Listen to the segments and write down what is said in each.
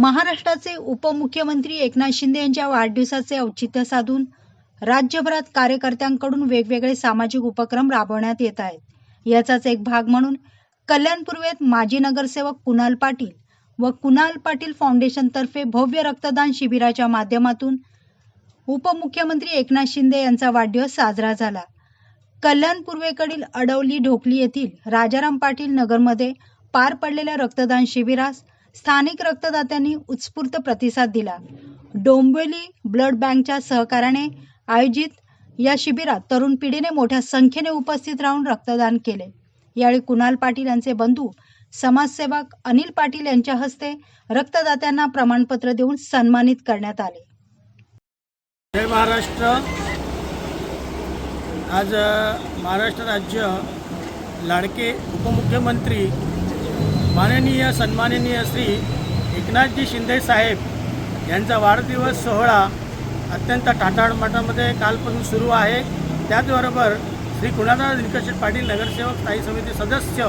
महाराष्ट्राचे उपमुख्यमंत्री एकनाथ शिंदे यांच्या वाढदिवसाचे औचित्य साधून राज्यभरात कार्यकर्त्यांकडून वेगवेगळे सामाजिक उपक्रम राबवण्यात येत आहेत. याचाच एक भाग म्हणून कल्याण पूर्वेत माजी नगरसेवक कुणाल पाटील व कुणाल पाटील फाउंडेशनतर्फे भव्य रक्तदान शिबिराच्या माध्यमातून उपमुख्यमंत्री एकनाथ शिंदे यांचा वाढदिवस साजरा झाला. कल्याण पूर्वेकडील अडवली ढोकली येथील राजाराम पाटील नगरमध्ये पार पडलेल्या रक्तदान शिबिरास स्थानिक रक्तदात्यांनी उत्स्फूर्त प्रतिसाद दिला. डोंबिवली ब्लड बँकच्या सहकार्याने आयोजित या शिबिरात तरुण पिढीने मोठ्या संख्येने उपस्थित राहून रक्तदान केले. यावेळी कुणाल पाटील यांचे बंधू समाजसेवक अनिल पाटील यांच्या हस्ते रक्तदात्यांना प्रमाणपत्र देऊन सन्मानित करण्यात आले. जय महाराष्ट्र. आज महाराष्ट्र राज्य लाडके उपमुख्यमंत्री माननीय सन्माननीय श्री एकनाथजी शिंदे साहेब यांचा वाढदिवस सोहळा अत्यंत टाटाळमाटामध्ये कालपासून सुरू आहे. त्याचबरोबर श्री कुणादास निकषेट पाटील नगरसेवक स्थायी समिती सदस्य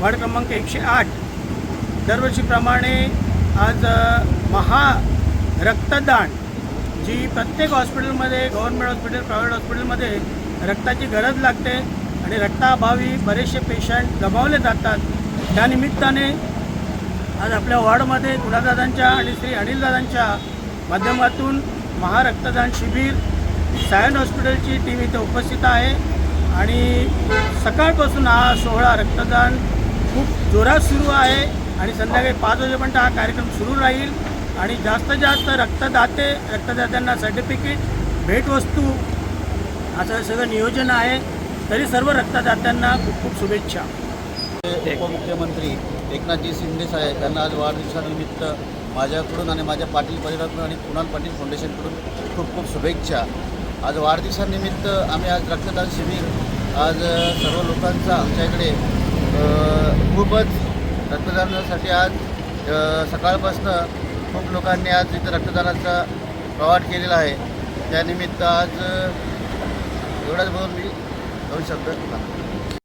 वार्ड क्रमांक एकशे आठ. दरवर्षीप्रमाणे आज महा रक्तदान. जी प्रत्येक हॉस्पिटलमध्ये गव्हर्नमेंट हॉस्पिटल प्रायव्हेट हॉस्पिटलमध्ये रक्ताची गरज लागते आणि रक्ताअभावी बरेचसे पेशंट गमावले जातात. त्या निमित्ताने आज आपल्या वॉर्डमध्ये गुणादादांच्या आणि श्री अनिलदादांच्या माध्यमातून महारक्तदान शिबिर सायन हॉस्पिटलची टीम इथे उपस्थित आहे. आणि सकाळपासून हा सोहळा रक्तदान खूप जोरात सुरू आहे आणि संध्याकाळी पाच वाजेपर्यंत हा कार्यक्रम सुरू राहील. आणि जास्तीत जास्त रक्तदाते रक्तदात्यांना सर्टिफिकेट भेटवस्तू असं सगळं नियोजन आहे. तरी सर्व रक्तदात्यांना खूप खूप शुभेच्छा. उपमुख्यमंत्री एकनाथजी शिंदे साहेब यांना आज वाढदिवसानिमित्त माझ्याकडून आणि माझ्या पाटील परिवाराकडून आणि कुणाल पाटील फाउंडेशनकडून खूप खूप शुभेच्छा. आज वाढदिवसानिमित्त आम्ही आज रक्तदान शिबिर आज सर्व लोकांचा आमच्या इकडे खूपच रक्तदानासाठी आज सकाळपासून सकाळपासनं खूप लोकांनी आज इथं रक्तदानाचा प्रवाट केलेला आहे. त्यानिमित्त आज एवढाच बोलून मी दोन शब्द.